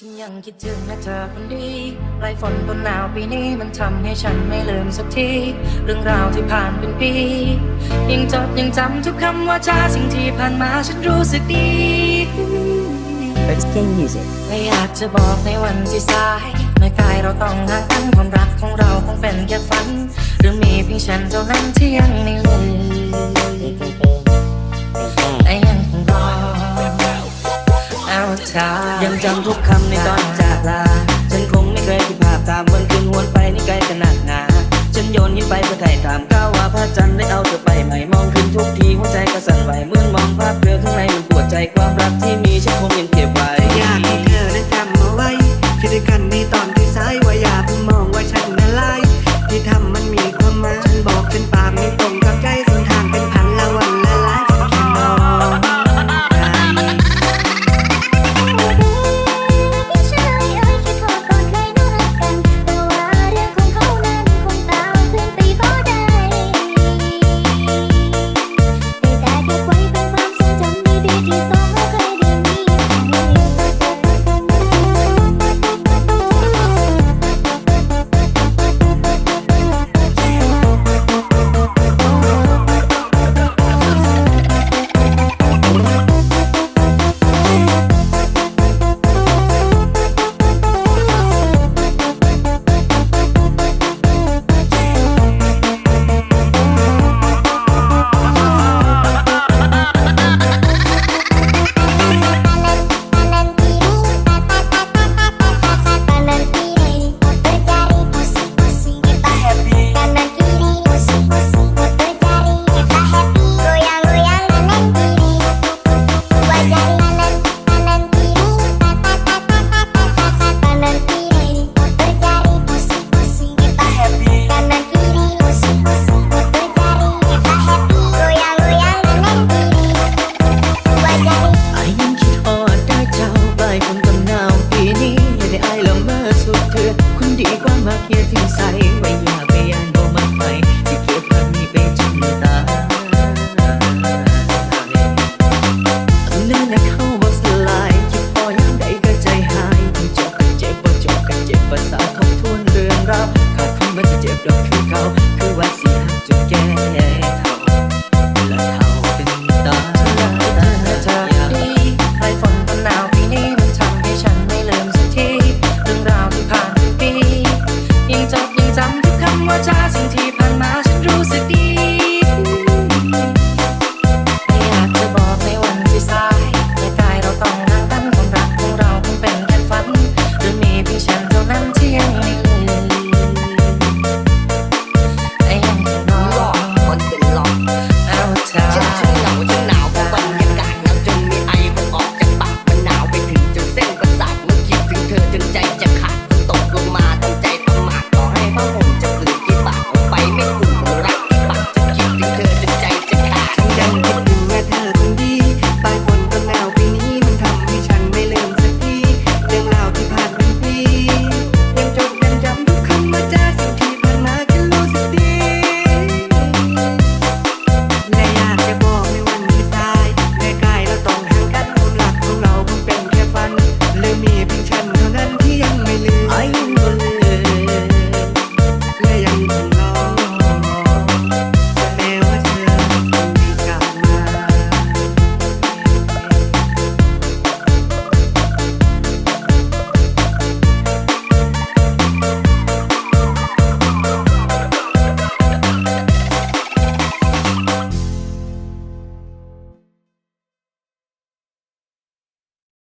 ฉันยังคิดถึงแม่เธอคนดีปลายฝนต้นหนาวปีนี้มันทำให้ฉันไม่ลืมสักที เรื่องราวที่ผ่านเป็นปี ยังจดยังจำทุกคำว่าจาสิ่งที่ผ่านมาฉันรู้สึกดี It's King Music ไม่อยากจะบอกในวันที่สายไม่กายเราต้องห่างกันความรักของเราคงเป็นแค่ฝัน หรือมีเพียงฉันเท่านั้นที่ยังไม่ลื ยังจำทุกคำในตอนจากลา ฉันคงไม่เคยคิดภาพตามวันคืนหวนไปนี่ไกลขนาดหนา ฉันโยนยิ้มไปเพื่อไถ่ถามก้าวว่าพระจันทร์ได้เอาเธอไปไหมมองขึ้นทุกทีหัวใจก็สั่นไหวเหมื่อนมองภาพเธอข้างในมันปวดใจความรักที่มีฉันคงยังเก็บไว้